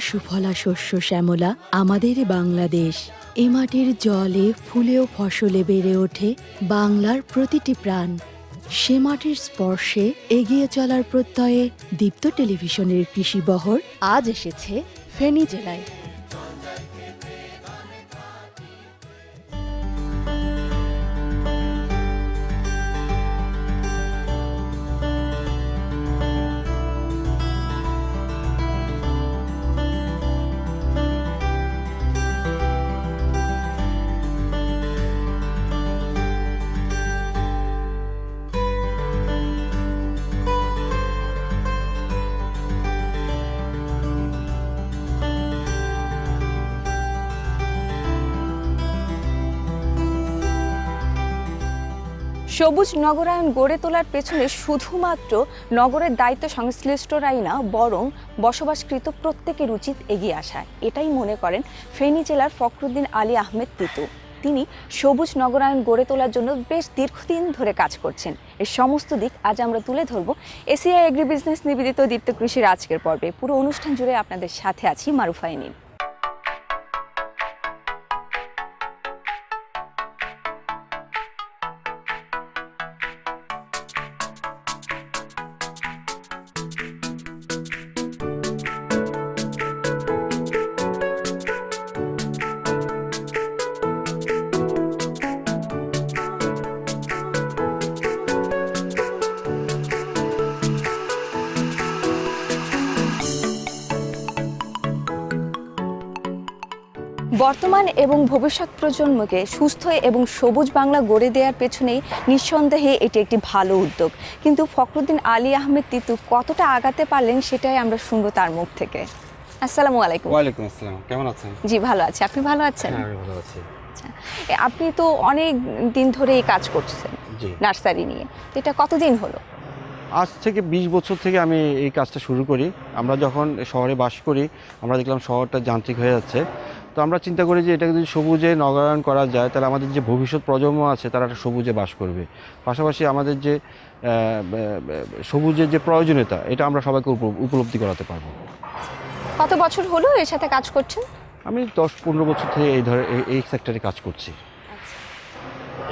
সুজলা সুফলা শস্য শ্যামলা আমাদের বাংলাদেশ। এ মাটির জলে, ফুলেও ফসলে বেড়ে ওঠে বাংলার প্রতিটি প্রাণ। সে মাটির স্পর্শে এগিয়ে চলার প্রত্যয়ে দীপ্ত টেলিভিশনের কৃষি বহর আজ এসেছে ফেনী জেলায়। সবুজ নগরায়ণ গড়ে তোলার পেছনে শুধুমাত্র নগরের দায়িত্ব সংশ্লিষ্টরাই না, বরং বসবাসকৃত প্রত্যেকের উচিত এগিয়ে আসা। এটাই মনে করেন ফেনী জেলার ফখরুদ্দিন আলী আহমেদ তিতু। তিনি সবুজ নগরায়ণ গড়ে তোলার জন্য বেশ দীর্ঘদিন ধরে কাজ করছেন। এর সমস্ত দিক আজ আমরা তুলে ধরব এসিআই এগ্রি বিজনেস নিবেদিত দীপ্ত কৃষির আজকের পর্বে। পুরো অনুষ্ঠান জুড়ে আপনাদের সাথে আছি মারুফা বর্তমান এবং ভবিষ্যৎ প্রজন্মকে সুস্থ এবং সবুজ বাংলা গড়ে দেওয়ার পেছনেই নিঃসন্দেহে এটি একটি ভালো উদ্যোগ। কিন্তু ফখরুদ্দিন আলী আহমেদ তিতু কতটা আগাতে পারলেন সেটাই আমরা শুনব তার মুখ থেকে। আসসালামু আলাইকুম। ওয়ালাইকুম আসসালাম। কেমন আছেন? জি ভালো আছি। আপনি ভালো আছেন? হ্যাঁ আমি ভালো আছি। আচ্ছা আপনি তো অনেক দিন ধরে এই কাজ করছেন জি। নার্সারি নিয়ে। এটা কতদিন হলো? আজ থেকে ২০ বছর থেকে আমি এই কাজটা শুরু করি। আমরা যখন শহরে বাস করি আমরা দেখলাম শহরটা যান্ত্রিক হয়ে যাচ্ছে। তো আমরা চিন্তা করি যে এটাকে যদি সবুজে নগরায়ণ করা যায় তাহলে আমাদের যে ভবিষ্যৎ প্রজন্ম আছে তারা একটা সবুজে বাস করবে। পাশাপাশি আমাদের যে সবুজের যে প্রয়োজনীয়তা এটা আমরা সবাইকে উপ- উপলব্ধি করাতে পারব। কত বছর হলো এর সাথে কাজ করছেন? আমি দশ পনেরো বছর থেকে এই ধরে এই সেক্টরে কাজ করছি।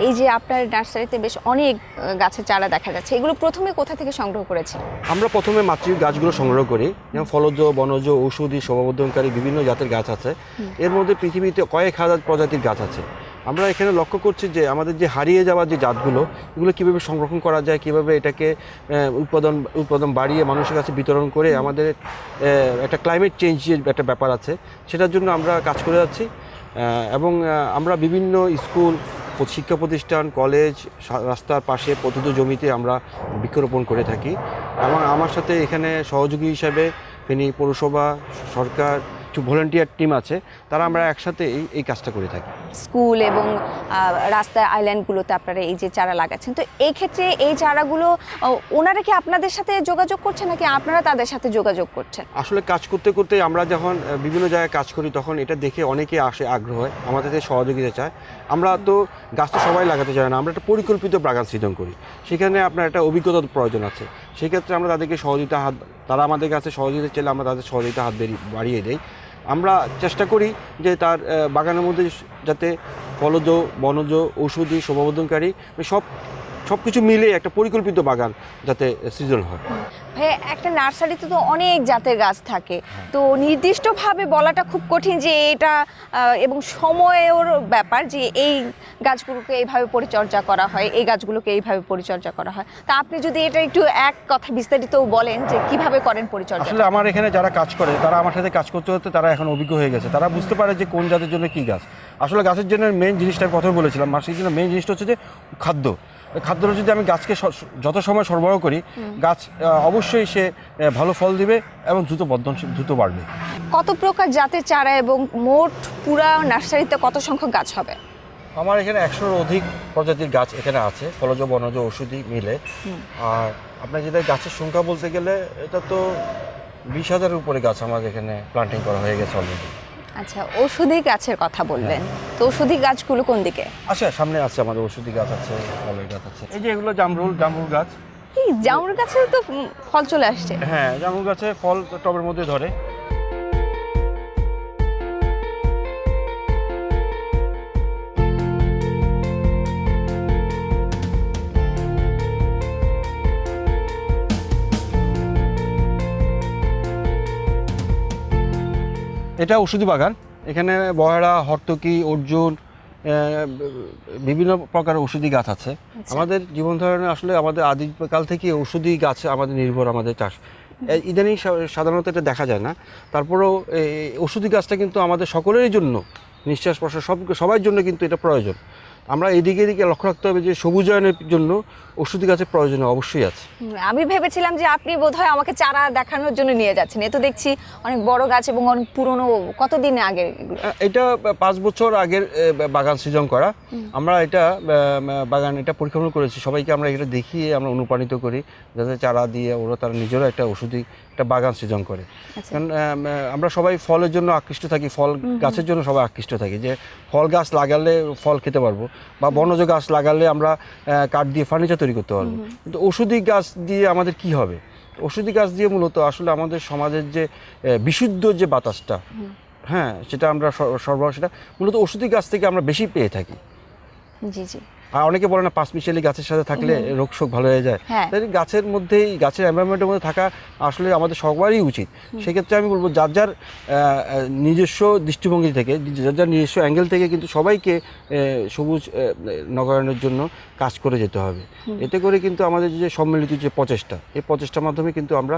এই যে আপনার নার্সারিতে বেশ অনেক গাছের চারা দেখা যাচ্ছে এগুলো প্রথমে কোথা থেকে সংগ্রহ করেছেন? আমরা প্রথমে মাতৃ গাছগুলো সংগ্রহ করি যেমন ফলজ বনজ ঔষধি শোভাবর্ধনকারী বিভিন্ন জাতের গাছ আছে। এর মধ্যে পৃথিবীতে কয়েক হাজার প্রজাতির গাছ আছে। আমরা এখানে লক্ষ্য করছি যে আমাদের যে হারিয়ে যাওয়া যে জাতগুলো এগুলো কীভাবে সংরক্ষণ করা যায় কীভাবে এটাকে উৎপাদন উৎপাদন বাড়িয়ে মানুষের কাছে বিতরণ করে আমাদের একটা ক্লাইমেট চেঞ্জের একটা ব্যাপার আছে। সেটার জন্য আমরা কাজ করে যাচ্ছি এবং আমরা বিভিন্ন স্কুল শিক্ষা প্রতিষ্ঠান, কলেজ রাস্তার পাশে প্রতিত জমিতে আমরা বৃক্ষরোপণ করে থাকি। এবং আমার সাথে এখানে সহযোগী হিসাবে ফেনী পৌরসভা, সরকার, কিছু ভলেন্টিয়ার টিম আছে, তারা আমরা একসাথে এই কাজটা করে থাকি। স্কুল এবং রাস্তায় আইল্যান্ডগুলোতে আপনারা এই যে চারা লাগাচ্ছেন। তো এই ক্ষেত্রে এই চারাগুলো ওনারা কি আপনাদের সাথে যোগাযোগ করছেন নাকি আপনারা তাদের সাথে যোগাযোগ করছেন? আসলে কাজ করতে করতে আমরা যখন বিভিন্ন জায়গায় কাজ করি তখন এটা দেখে অনেকে আসে আগ্রহ হয় আমাদের সহযোগিতা চায়। আমরা তো গাছ তো সবাই লাগাতে চাই না, আমরা একটা পরিকল্পিত বাগান সৃজন করি। সেখানে আপনার একটা অভিজ্ঞতার প্রয়োজন আছে। সেক্ষেত্রে আমরা তাদেরকে সহযোগিতা হাত, তারা আমাদের কাছে সহযোগিতা চাইলে আমরা তাদের সহযোগিতা হাত বাড়িয়ে দেই। আমরা চেষ্টা করি যে তার বাগানের মধ্যে যাতে ফলজ বনজ ঔষধি শোভাবর্ধনকারী সব সব কিছু মিলে একটা পরিকল্পিত বাগান যাতে সৃজন হয়। ভাই একটা নার্সারিতে তো অনেক জাতের গাছ থাকে। তো নির্দিষ্টভাবে বলাটা খুব কঠিন যে এটা এবং সময়ের ব্যাপার যে এই গাছগুলোকে এইভাবে পরিচর্যা করা হয় এই গাছগুলোকে এইভাবে পরিচর্যা করা হয়। তা আপনি যদি এটা একটু এক কথা বিস্তারিত বলেন যে কীভাবে করেন পরিচর্যা আসলে আমার এখানে যারা কাজ করে তারা আমার সাথে কাজ করতে করতে তারা এখন অভিজ্ঞ হয়ে গেছে। তারা বুঝতে পারে যে কোন জাতের জন্য কী গাছ। আসলে গাছের জন্য মেন জিনিসটা প্রথমে বলেছিলাম মাসির জন্য মেন জিনিসটা হচ্ছে যে খাদ্য। খাদ্যটা যদি আমি গাছকে যত সময় সরবরাহ করি গাছ অবশ্যই সে ভালো ফল দিবে এবং দ্রুত বর্ধনশীল দ্রুত বাড়বে। কত প্রকার জাতের চারা এবং মোট পুরা নার্সারিতে কত সংখ্যক গাছ হবে? আমার এখানে একশোর অধিক প্রজাতির গাছ এখানে আছে ফলজ বনজ ঔষধি মিলে। আর আপনার যেটা গাছের সংখ্যা বলতে গেলে এটা তো বিশ হাজারের উপরে গাছ আমাদের এখানে প্লান্টিং করা হয়ে গেছে অলরেডি আচ্ছা ঔষধি গাছের কথা বললেন। তো ঔষধি গাছগুলো কোন দিকে? আচ্ছা সামনে আছে আমাদের ওষুধি গাছ আছে ফলের গাছ আছে। এই যে এগুলো জামরুল জামরুল গাছ। এই জামরুল গাছে তো ফল চলে আসছে। হ্যাঁ জামরুল গাছে ফল টবের মধ্যে ধরে। এটা ওষুধি বাগান। এখানে বহেরা হর্তকি অর্জুন বিভিন্ন প্রকার ওষুধি গাছ আছে। আমাদের জীবন ধারণে আসলে আমাদের আদিকাল থেকে ওষুধি গাছ আমাদের নির্ভর আমাদের চাষ। ইদানিং সাধারণত এটা দেখা যায় না। তারপরেও এই ওষুধি গাছটা কিন্তু আমাদের সকলেরই জন্য নিঃশ্বাস প্রশ্বাস সব সবার জন্য কিন্তু এটা প্রয়োজন। আমরা এদিকে এদিকে লক্ষ্য রাখতে হবে যে সবুজায়নের জন্য ওষুধি গাছের প্রয়োজন অবশ্যই আছে। আমি ভেবেছিলাম যে আপনি বোধহয় আমাকে চারা দেখানোর জন্য নিয়ে যাচ্ছেন। এ তো দেখছি অনেক বড় গাছ এবং অনেক পুরনো কতদিন আগে এটা পাঁচ বছর আগের বাগান সৃজন করা। আমরা এটা বাগান এটা পরীক্ষণ করেছি। সবাইকে আমরা এটা দেখিয়ে আমরা অনুপ্রাণিত করি যাতে চারা দিয়ে ওরা তারা নিজেরও একটা ওষুধি একটা বাগান সৃজন করে। আচ্ছা। কারণ আমরা সবাই ফলের জন্য আকৃষ্ট থাকি ফল গাছের জন্য সবাই আকৃষ্ট থাকি। যে ফল গাছ লাগালে ফল খেতে পারব বা বনজ গাছ লাগালে আমরা কাঠ দিয়ে ফার্নিচার তৈরি করতে পারব। কিন্তু ওষুধি গাছ দিয়ে আমাদের কি হবে? ওষুধি গাছ দিয়ে মূলত আসলে আমাদের সমাজের যে বিশুদ্ধ যে বাতাসটা হ্যাঁ সেটা আমরা সর- সরবরাহ সেটা মূলত ওষুধি গাছ থেকে আমরা বেশি পেয়ে থাকি। জি জি। আর অনেকে বলে না পাঁচ মিশালি গাছের সাথে থাকলে রোগ শোক ভালো হয়ে যায়। হ্যাঁ। তাই গাছের মধ্যেই গাছের এনভায়রনমেন্টের মধ্যে থাকা আসলে আমাদের সবারই উচিত। সেক্ষেত্রে আমি বলব যার যার নিজস্ব দৃষ্টিভঙ্গি থেকে যার যার নিজস্ব অ্যাঙ্গেল থেকে কিন্তু সবাইকে সবুজ নগরায়নের জন্য কাজ করে যেতে হবে। এতে করে কিন্তু আমাদের যে সম্মিলিত যে প্রচেষ্টা এই প্রচেষ্টার মাধ্যমে কিন্তু আমরা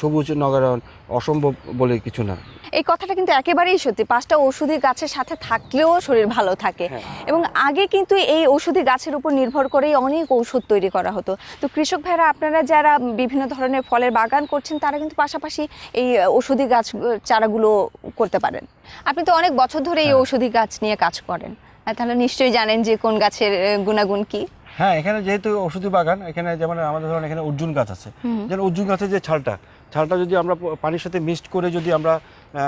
সবুজ নগরায়ন অসম্ভব বলে কিছু না। এই কথাটা কিন্তু একেবারেই সত্যি। পাঁচটা ওষুধি গাছের সাথে থাকলেও শরীর ভালো থাকে। হ্যাঁ। এবং আগে কিন্তু এই ওষুধি গাছের উপর নির্ভর করেই অনেক ঔষধ তৈরি করা হতো। তো কৃষক ভাইরা আপনারা যারা বিভিন্ন ধরনের ফলের বাগান করছেন তারা কিন্তু পাশাপাশি এই ওষুধি গাছ চারাগুলো করতে পারেন। আপনি তো অনেক বছর ধরে এই হ্যাঁ। ওষুধি গাছ নিয়ে কাজ করেন। তাহলে নিশ্চয়ই জানেন যে কোন গাছের গুণাগুণ কি? হ্যাঁ এখানে যেহেতু ওষুধি বাগান এখানে যেমন আমাদের ধরুন এখানে অর্জুন গাছ আছে। যেমন অর্জুন গাছের যে ছালটা ছালটা যদি আমরা পানির সাথে মিক্সড করে যদি আমরা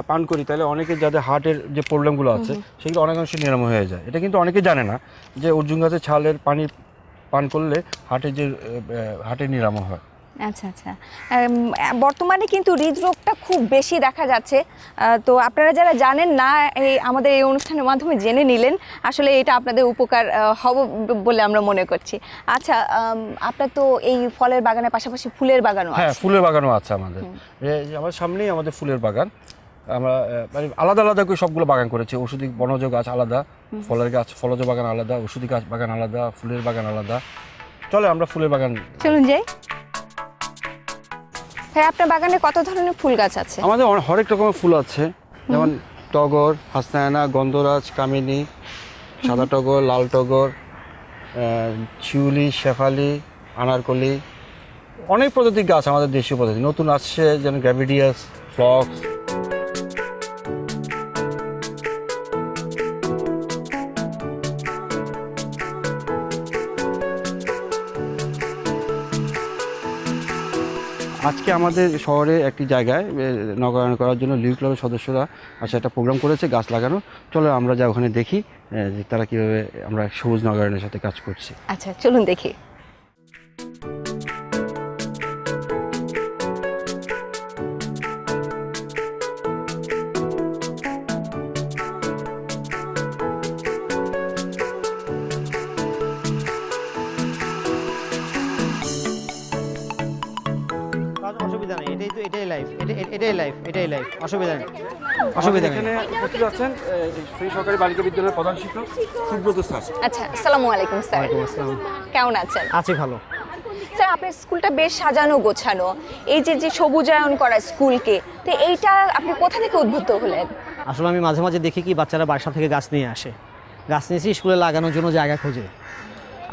পান করি তাহলে অনেকে যাদের হার্টের যে প্রবলেমগুলো আছে সেগুলো অনেকাংশে নিরাময় হয়ে যায়। এটা কিন্তু অনেকে জানে না যে অর্জুন গাছের ছালের পানি পান করলে হার্টের যে হার্টের নিরাময় হয়। আচ্ছা আচ্ছা। বর্তমানে কিন্তু হৃদরোগটা খুব বেশি দেখা যাচ্ছে। তো আপনারা যারা জানেন না এই আমাদের এই অনুষ্ঠানের মাধ্যমে জেনে নিলেন আসলে এটা আপনাদের উপকার হব বলে আমরা মনে করছি। আচ্ছা আপনার তো এই ফলের বাগানের পাশাপাশি ফুলের বাগানও হ্যাঁ ফুলের বাগানও আছে আমাদের। আমার সামনেই আমাদের ফুলের বাগান। আমরা মানে আলাদা আলাদা করে সবগুলো বাগান করেছি। ওষুধি বনজ গাছ আলাদা ফলের গাছ ফলজ বাগান আলাদা ওষুধি গাছ বাগান আলাদা ফুলের বাগান আলাদা। চলে আমরা ফুলের বাগান চলুন যাই। ভাই আপনার বাগানে কত ধরনের ফুল গাছ আছে? আমাদের অনে- হরেক রকমের ফুল আছে। যেমন টগর হাসনায়না গন্ধরাজ কামিনী সাদা টগর লাল টগর শিউলি শেফালি আনারকলি। অনেক প্রজাতির গাছ আমাদের দেশীয় প্রজাতি। নতুন আসছে যেমন গ্র্যাভিডিয়াস ফ্লক্স আজকে আমাদের শহরে একটি জায়গায় নগরায়ণ করার জন্য লিউ ক্লাবের সদস্যরা আচ্ছা একটা প্রোগ্রাম করেছে, গাছ লাগানো। চলো আমরা যা ওখানে দেখি যে তারা কীভাবে আমরা সবুজ নগরায়ণের সাথে কাজ করছি। আচ্ছা চলুন দেখি। লাইফ এটাই লাইফ এটাই লাইফ অসুবিধা নেই। অসুবিধা এখানে উপস্থিত আছেন শ্রী সরকারি বালিকা বিদ্যালয়ের প্রধান শিক্ষক সুব্রত স্যার। আচ্ছা আসসালামু আলাইকুম স্যার। ওয়ালাইকুম আসসালাম। কেমন আছেন? আছি ভালো। স্যার আপনার স্কুলটা বেশ সাজানো গোছানো। এই যে যে সবুজায়ন করা স্কুলকে তো এইটা আপনি কোথা থেকে উদ্বুদ্ধ হলেন? আসলে আমি মাঝে মাঝে দেখি কি বাচ্চারা বাসা থেকে গাছ নিয়ে আসে। গাছ নিয়ে এসে স্কুলে লাগানোর জন্য জায়গা খোঁজে।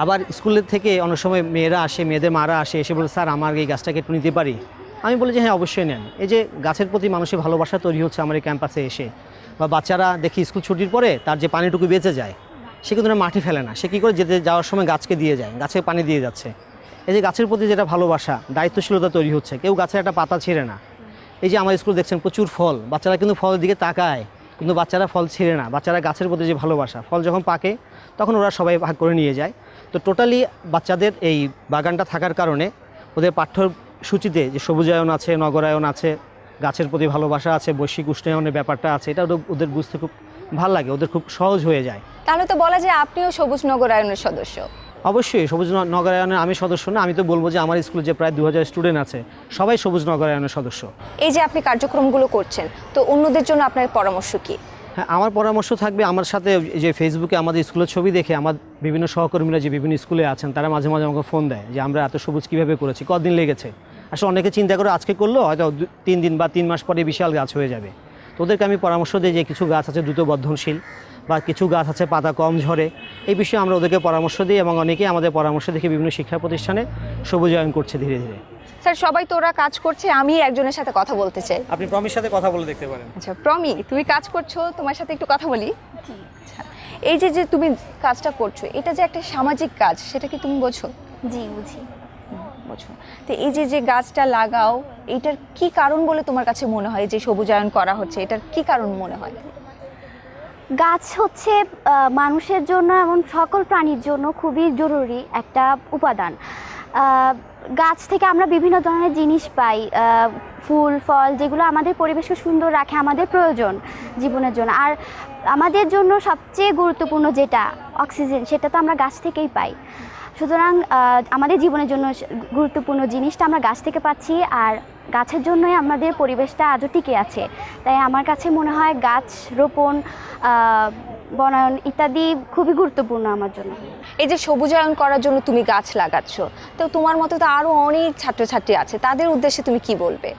আবার স্কুলের থেকে অনেক সময় মেয়েরা আসে মেয়েদের মারা আসে এসে বলে স্যার আমার এই গাছটাকে একটু নিতে পারি? আমি বলি যে হ্যাঁ অবশ্যই নেন। এই যে গাছের প্রতি মানুষের ভালোবাসা তৈরি হচ্ছে আমার এই ক্যাম্পাসে এসে, বা বাচ্চারা দেখি স্কুল ছুটির পরে তার যে পানিটুকু বেঁচে যায়, সে কিন্তু মাটি ফেলে না। সে কী করে যেতে যাওয়ার সময় গাছকে দিয়ে যায়, গাছে পানি দিয়ে যাচ্ছে। এই যে গাছের প্রতি যেটা ভালোবাসা, দায়িত্বশীলতা তৈরি হচ্ছে, কেউ গাছের একটা পাতা ছিঁড়ে না। এই যে আমার স্কুল দেখছেন প্রচুর ফল, বাচ্চারা কিন্তু ফলের দিকে তাকায়, কিন্তু বাচ্চারা ফল ছিঁড়ে না। বাচ্চারা গাছের প্রতি যে ভালোবাসা, ফল যখন পাকে, তখন ওরা সবাই ভাগ করে নিয়ে যায়। তো টোটালি বাচ্চাদের এই বাগানটা থাকার কারণে ওদের পাঠ্যসূচিতে যে সবুজায়ন আছে নগরায়ন আছে গাছের প্রতি ভালোবাসা আছে বৈশ্বিক উষ্ণায়নের ব্যাপারটা আছে এটা ওদের- ওদের বুঝতে খুব ভালো লাগে ওদের খুব সহজ হয়ে যায়। তাহলে তো বলা যায় আপনিও সবুজ নগরায়নের সদস্য। অবশ্যই সবুজ নগরায়নের আমি সদস্য না আমি তো বলব যে আমার স্কুলে যে প্রায় দু হাজার স্টুডেন্ট আছে সবাই সবুজ নগরায়নের সদস্য। এই যে আপনি কার্যক্রমগুলো করছেন তো অন্যদের জন্য আপনার পরামর্শ কি? হ্যাঁ আমার পরামর্শ থাকবে আমার সাথে যে ফেসবুকে আমাদের স্কুলের ছবি দেখে আমার বিভিন্ন সহকর্মীরা যে বিভিন্ন স্কুলে আছেন তারা মাঝে মাঝে আমাকে ফোন দেয় যে আমরা এত সবুজ কীভাবে করেছি কদিন লেগেছে? আসলে অনেকে চিন্তা করে আজকে করল হয়তো দু- তিন দিন বা তিন মাস পরে বিশাল গাছ হয়ে যাবে। তো ওদেরকে আমি পরামর্শ দিই যে কিছু গাছ আছে দ্রুত বর্ধনশীল বা কিছু গাছ আছে পাতা কম ঝরে এই বিষয়ে আমরা ওদেরকে পরামর্শ দিই এবং অনেকেই আমাদের পরামর্শ দেখে বিভিন্ন শিক্ষা প্রতিষ্ঠানে সবুজায়ন করছে ধীরে ধীরে। স্যার সবাই তো ওরা কাজ করছে আমি একজনের সাথে কথা বলতে চাই। আপনি প্রমির সাথে কথা বলে দেখতে পারেন। আচ্ছা প্রমি তুমি কাজ করছ তোমার সাথে একটু কথা বলি? আচ্ছা। এই যে যে তুমি কাজটা করছ এটা যে একটা সামাজিক কাজ সেটা কি তুমি বোঝো? জি বুঝি। বোঝো তো এই যে যে গাছটা লাগাও, এটার কি কারণ বলে তোমার কাছে মনে হয় যে সবুজায়ন করা হচ্ছে? এটার কি কারণ মনে হয়? গাছ হচ্ছে মানুষের জন্য এবং সকল প্রাণীর জন্য খুবই জরুরি একটা উপাদান। গাছ থেকে আমরা বিভিন্ন ধরনের জিনিস পাই ফুল, ফল, যেগুলো আমাদের পরিবেশকে সুন্দর রাখে, আমাদের প্রয়োজন জীবনের জন্য। আর আমাদের জন্য সবচেয়ে গুরুত্বপূর্ণ যেটা, অক্সিজেন, সেটা তো আমরা গাছ থেকেই পাই। সুতরাং আমাদের জীবনের জন্য গুরুত্বপূর্ণ জিনিসটা আমরা গাছ থেকে পাচ্ছি আর গাছের জন্যই আমাদের পরিবেশটা আজও টিকে আছে। তাই আমার কাছে মনে হয় গাছ রোপণ বনায়ন ইত্যাদি খুবই গুরুত্বপূর্ণ আমার জন্য। এই যে সবুজায়ন করার জন্য তুমি গাছ লাগাচ্ছ, তো তোমার মতো তো আরও অনেক ছাত্রছাত্রী আছে, তাদের উদ্দেশ্যে তুমি কি বলবে?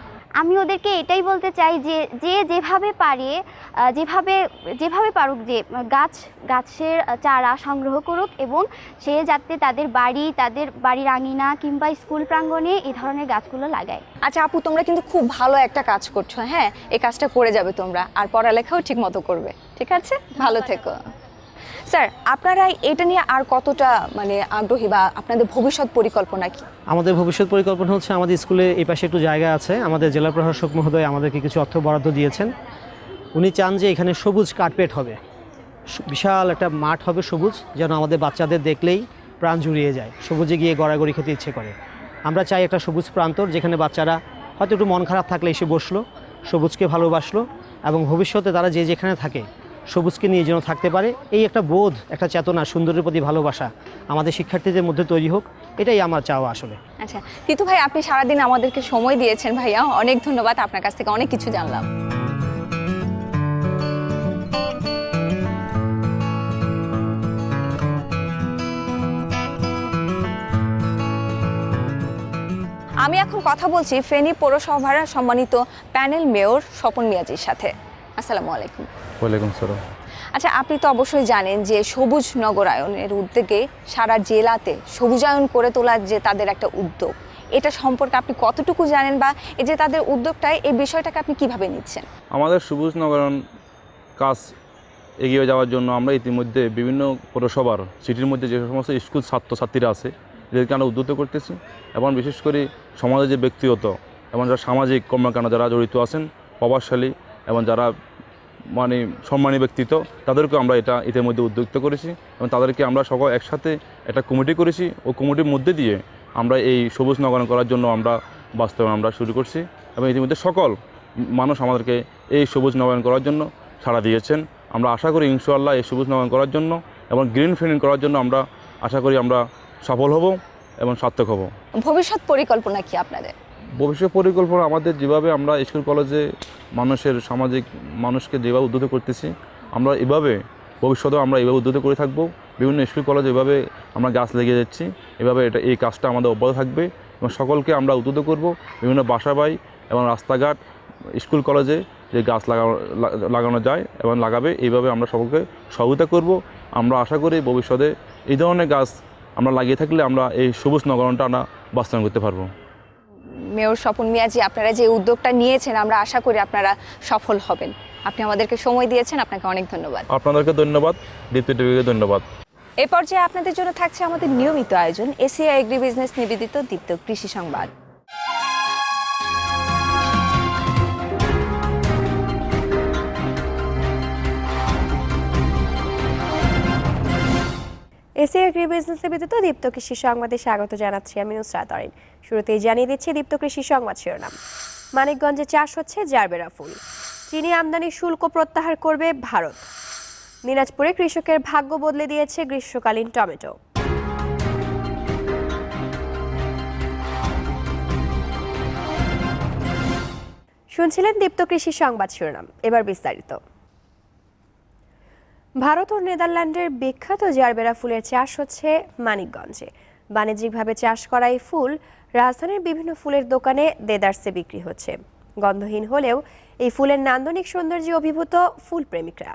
আমি ওদেরকে এটাই বলতে চাই যে যে যেভাবে পারে যেভাবে যেভাবে পারুক যে গাছ গাছের চারা সংগ্রহ করুক এবং সে যাতে তাদের বাড়ি তাদের বাড়ির আঙিনা কিংবা স্কুল প্রাঙ্গণে এই ধরনের গাছগুলো লাগায়। আচ্ছা আপু তোমরা কিন্তু খুব ভালো একটা কাজ করছ হ্যাঁ? এই কাজটা করে যাবে তোমরা আর পড়ালেখাও ঠিক মতো করবে ঠিক আছে? ভালো থেকো। স্যার, আপনারা এটা নিয়ে আর কতটা মানে আগ্রহী বা আপনাদের ভবিষ্যৎ পরিকল্পনা কি? আমাদের ভবিষ্যৎ পরিকল্পনা হচ্ছে আমাদের স্কুলে এই পাশে একটু জায়গা আছে। আমাদের জেলা প্রশাসক মহোদয় আমাদেরকে কিছু অর্থ বরাদ্দ দিয়েছেন। উনি চান যে এখানে সবুজ কার্পেট হবে। বিশাল একটা মাঠ হবে সবুজ, যেন আমাদের বাচ্চাদের দেখলেই প্রাণ জুড়িয়ে যায়। সবুজে গিয়ে গড়াগড়ি খেতে ইচ্ছে করে। আমরা চাই একটা সবুজ প্রান্তর, যেখানে বাচ্চারা হয়তো একটু মন খারাপ থাকলে এসে বসল, সবুজকে ভালোবাসলো এবং ভবিষ্যতে তারা যে যেখানে থাকে সবুজকে নিয়ে যেন থাকতে পারে, এই একটা বোধ, একটা চেতনা, সুন্দরের প্রতি ভালোবাসা আমাদের শিক্ষার্থীদের মধ্যে তৈরি হোক, এটাই আমার চাওয়া আসলে। আচ্ছা তিতু ভাই, আপনি সারাদিন আমাদেরকে সময় দিয়েছেন ভাইয়া। অনেক ধন্যবাদ, আপনার কাছ থেকে অনেক কিছু জানলাম। আমি এখন কথা বলছি ফেনী পৌরসভার সম্মানিত প্যানেল মেয়র স্বপন মিয়াজির সাথে। আসসালামু আলাইকুম। ওয়ালাইকুম সালাম আচ্ছা আপনি তো অবশ্যই জানেন যে সবুজ নগরায়নের উদ্যোগে সারা জেলাতে সবুজায়ন করে তোলার যে তাদের একটা উদ্যোগ এটা সম্পর্কে আপনি কতটুকু জানেন বা এই যে তাদের উদ্যোগটায় এই বিষয়টাকে আপনি কীভাবে নিচ্ছেন? আমাদের সবুজ নগরণ কাজ এগিয়ে যাওয়ার জন্য আমরা ইতিমধ্যে বিভিন্ন পৌরসভার সিটির মধ্যে যে সমস্ত স্কুল ছাত্রছাত্রীরা আছে এদেরকে আমরা উদ্যুত করতেছি এবং বিশেষ করে সমাজে যে ব্যক্তিগত এবং যারা সামাজিক কর্মকাণ্ড যারা জড়িত আছেন প্রভাবশালী এবং যারা মানে সম্মানী ব্যক্তিত্ব, তাদেরকেও আমরা এটা ইতিমধ্যে উদ্যুক্ত করেছি এবং তাদেরকে আমরা সকল একসাথে একটা কমিটি করেছি। ও কমিটির মধ্যে দিয়ে আমরা এই সবুজ নগরণ করার জন্য আমরা বাস্তবায়ন আমরা শুরু করছি এবং ইতিমধ্যে সকল মানুষ আমাদেরকে এই সবুজ নগরায়ণ করার জন্য সাড়া দিয়েছেন। আমরা আশা করি ইনশাআল্লাহ এই সবুজ নগরায়ণ করার জন্য এবং গ্রিন ফিল্ডিং করার জন্য আমরা আশা করি আমরা সফল হব এবং সার্থক হব। ভবিষ্যৎ পরিকল্পনা কি আপনাদের? ভবিষ্যৎ পরিকল্পনা আমাদের যেভাবে আমরা স্কুল, কলেজে মানুষের সামাজিক মানুষকে যেভাবে উদ্যুত করতেছি, আমরা এভাবে ভবিষ্যতেও আমরা এভাবে উদ্যুত করে থাকব। বিভিন্ন স্কুল, কলেজে এভাবে আমরা গাছ লেগে যাচ্ছি। এভাবে এটা, এই কাজটা আমাদের অব্যাহত থাকবে এবং সকলকে আমরা উদ্যুত করব। বিভিন্ন বাসা বাড়ি এবং রাস্তাঘাট, স্কুল, কলেজে যে গাছ লাগানো লাগানো যায় এবং লাগাবে, এইভাবে আমরা সকলকে সহযোগিতা করব। আমরা আশা করি ভবিষ্যতে এই ধরনের গাছ আমরা লাগিয়ে থাকলে আমরা এই সবুজ নগরণটা আমরা বাস্তবায়ন করতে পারব। মেয়র স্বপন মিয়াজি আপনারা যে উদ্যোগটা নিয়েছেন আমরা আশা করি আপনারা সফল হবেন। আপনি আমাদেরকে সময় দিয়েছেন আপনাকে অনেক ধন্যবাদ। আপনাদেরকে ধন্যবাদ দীপ্তি টিভিকে ধন্যবাদ। এ পর্যায়ে আপনাদের জন্য থাকছে আমাদের নিয়মিত আয়োজন এসিআই এগ্রি বিজনেস নিবেদিত দীপ্ত কৃষি সংবাদ। এসি এগ্রি বিজনেস নিবেদিত দীপ্ত কৃষি সংবাদে স্বাগত জানাচ্ছি আমি নুসরাত অরিন শুরুতেই জানিয়ে দিচ্ছি দীপ্ত কৃষি সংবাদ শিরোনাম। মানিকগঞ্জে চাষ হচ্ছে জারবেরা ফুল। চিনি আমদানি শুল্ক প্রত্যাহার করবে ভারত। দিনাজপুরে কৃষকের ভাগ্য বদলে দিয়েছে গ্রীষ্মকালীন টমেটো। শুনছিলেন দীপ্ত কৃষি সংবাদ শিরোনাম। এবার বিস্তারিত। ভারত ও নেদারল্যান্ডের বিখ্যাত জারবেরা ফুলের চাষ হচ্ছে মানিকগঞ্জে। বাণিজ্যিকভাবে চাষ করা এই ফুল রাজধানীর বিভিন্ন ফুলের দোকানে দেদার্সে বিক্রি হচ্ছে। গন্ধহীন হলেও এই ফুলের নান্দনিক সৌন্দর্যে অভিভূত ফুল প্রেমিকরা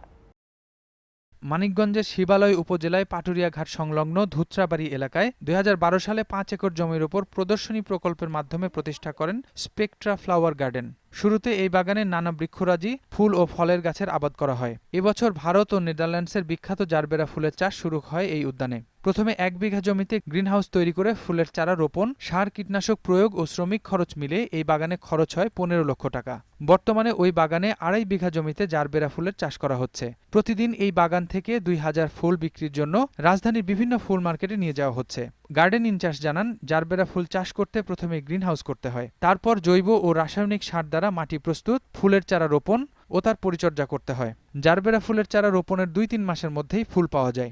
মানিকগঞ্জের শিবালয় উপজেলায় পাটুরিয়াঘাট সংলগ্ন ধুত্রাবাড়ি এলাকায় দুই হাজার বারো সালে পাঁচ একর জমির ওপর প্রদর্শনী প্রকল্পের মাধ্যমে প্রতিষ্ঠা করেন স্পেকট্রা ফ্লাওয়ার গার্ডেন। শুরুতে এই বাগানে নানা বৃক্ষরাজি, ফুল ও ফলের গাছের আবাদ করা হয়। এবছর ভারত ও নেদারল্যান্ডসের বিখ্যাত জারবেরা ফুলের চাষ শুরু হয় এই উদ্যানে। প্রথমে এক বিঘা জমিতে গ্রিনহাউস তৈরি করে ফুলের চারা রোপণ, সার, কীটনাশক প্রয়োগ ও শ্রমিক খরচ মিলে এই বাগানে খরচ হয় পনেরো লক্ষ টাকা। বর্তমানে ওই বাগানে আড়াই বিঘা জমিতে জারবেরা ফুলের চাষ করা হচ্ছে। প্রতিদিন এই বাগান থেকে দুই হাজার ফুল বিক্রির জন্য রাজধানীর বিভিন্ন ফুল মার্কেটে নিয়ে যাওয়া হচ্ছে। গার্ডেন ইনচার্জ জানান, জারবেরা ফুল চাষ করতে প্রথমে গ্রিনহাউস করতে হয়। তারপর জৈব ও রাসায়নিক সার দ্বারা মাটি প্রস্তুত, ফুলের চারা রোপণ ও তার পরিচর্যা করতে হয়। জারবেরা ফুলের চারা রোপণের দুই তিন মাসের মধ্যেই ফুল পাওয়া যায়।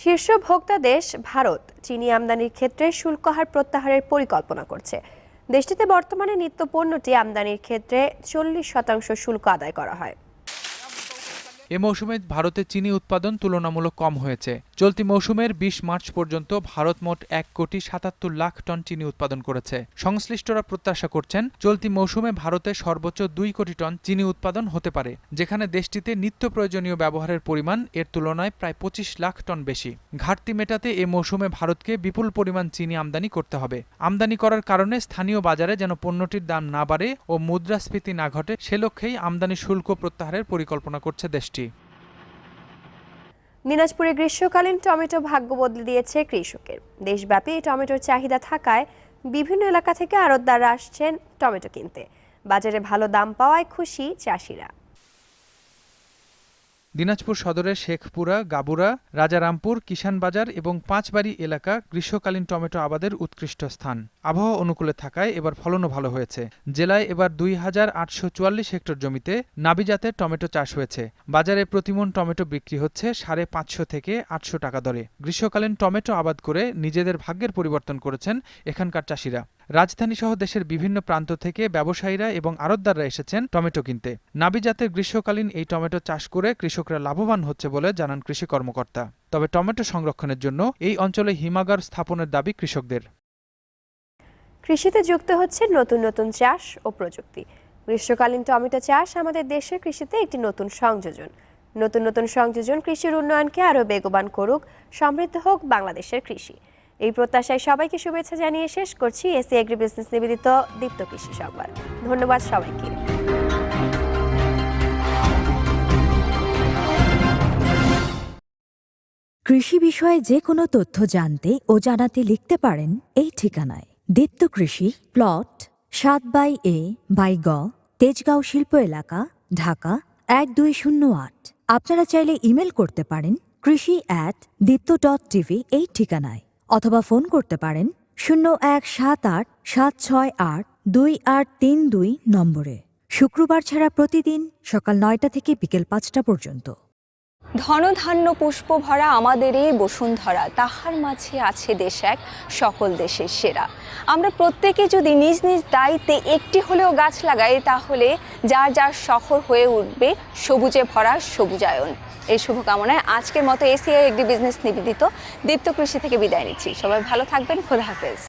শীর্ষ ভোক্তা দেশ ভারত, চিনি আমদানির ক্ষেত্রে শুল্ক হার প্রত্যাহারের পরিকল্পনা করছে। দেশটিতে বর্তমানে নিত্য পণ্যটি আমদানির ক্ষেত্রে চল্লিশ শতাংশ শুল্ক আদায় করা হয়। এ মৌসুমে ভারতে চিনি উৎপাদন তুলনামূলক কম হয়েছে। চলতি মৌসুমের বিশ মার্চ পর্যন্ত ভারত মোট এক কোটি সাতাত্তর লাখ টন চিনি উৎপাদন করেছে। সংশ্লিষ্টরা প্রত্যাশা করছেন, চলতি মৌসুমে ভারতে সর্বোচ্চ দুই কোটি টন চিনি উৎপাদন হতে পারে, যেখানে দেশটিতে নিত্য প্রয়োজনীয় ব্যবহারের পরিমাণ এর তুলনায় প্রায় পঁচিশ লাখ টন বেশি। ঘাটতি মেটাতে এ মৌসুমে ভারতকে বিপুল পরিমাণ চিনি আমদানি করতে হবে। আমদানি করার কারণে স্থানীয় বাজারে যেন পণ্যটির দাম না বাড়ে ও মুদ্রাস্ফীতি না ঘটে, সে লক্ষ্যেই আমদানি শুল্ক প্রত্যাহারের পরিকল্পনা করছে দেশটি। দিনাজপুরে গ্রীষ্মকালীন টমেটো ভাগ্য বদলে দিয়েছে কৃষকের। দেশব্যাপী টমেটোর চাহিদা থাকায় বিভিন্ন এলাকা থেকে আড়তদাররা আসছেন টমেটো কিনতে। বাজারে ভালো দাম পাওয়ায় খুশি চাষিরা। দিনাজপুর সদরের শেখপুরা, গাবুরা, রাজারামপুর, কিষানবাজার এবং পাঁচবাড়ি এলাকা গ্রীষ্মকালীন টমেটো আবাদের উৎকৃষ্ট স্থান। আবহাওয়া অনুকূলে থাকায় এবার ফলনও ভালো হয়েছে। জেলায় এবার দুই হাজার আটশো চুয়াল্লিশ হেক্টর জমিতে নাবি জাতের টমেটো চাষ হয়েছে। বাজারে প্রতিমন টমেটো বিক্রি হচ্ছে সাড়ে পাঁচশো থেকে আটশো টাকা দরে। গ্রীষ্মকালীন টমেটো আবাদ করে নিজেদের ভাগ্যের পরিবর্তন করেছেন এখানকার চাষিরা। রাজধানী সহ দেশের বিভিন্ন প্রান্ত থেকে ব্যবসায়ীরা এবং আড়তদাররা এসেছেন টমেটো কিনতে। নাবি জাতের গ্রীষ্মকালীন এই টমেটো চাষ করে কৃষকরা লাভবান হচ্ছে বলে জানান কৃষি কর্মকর্তা। তবে টমেটো সংরক্ষণের জন্য এই অঞ্চলে হিমাগার স্থাপনের দাবি কৃষকদের। কৃষিতে যুক্ত হচ্ছে নতুন নতুন চাষ ও প্রযুক্তি। গ্রীষ্মকালীন টমেটো চাষ আমাদের দেশের কৃষিতে একটি নতুন সংযোজন। নতুন নতুন সংযোজন কৃষির উন্নয়নকে আরও বেগবান করুক, সমৃদ্ধ হোক বাংলাদেশের কৃষি। এই প্রত্যাশায় সবাইকে শুভেচ্ছা জানিয়ে শেষ করছি এসি এগ্রি বিজনেস নিবেদিত দীপ্ত কৃষি সংবাদ। ধন্যবাদ সবাইকে। কৃষি বিষয়ে যে কোনো তথ্য জানতে ও জানাতে লিখতে পারেন এই ঠিকানায়। দীপ্ত কৃষি প্লট সাত বাই এ, বাই গ, তেজগাঁও শিল্প এলাকা, ঢাকা, এক দুই শূন্য আট। আপনারা চাইলে ইমেল করতে পারেন কৃষি অ্যাট দীপ্ত ডট টিভি এই ঠিকানায়। অথবা ফোন করতে পারেন শূন্য এক সাত আট সাত ছয় আট দুই আট তিন দুই নম্বরে। শুক্রবার ছাড়া প্রতিদিন সকাল নয়টা থেকে বিকেল পাঁচটা পর্যন্ত। ধনধান্য পুষ্প ভরা আমাদের এই বসুন্ধরা, তাহার মাঝে আছে দেশ এক, সকল দেশের সেরা। আমরা প্রত্যেকে যদি নিজ নিজ দায়িত্বে একটি হলেও গাছ লাগাই, তাহলে যার যার শহর হয়ে উঠবে সবুজে ভরা সবুজায়ন। এই শুভকামনায় আজকের মতো এসিআই একটি বিজনেস নিবেদিত। দীপ্ত কৃষি থেকে বিদায় নিচ্ছি। সবাই ভালো থাকবেন। খোদা হাফেজ।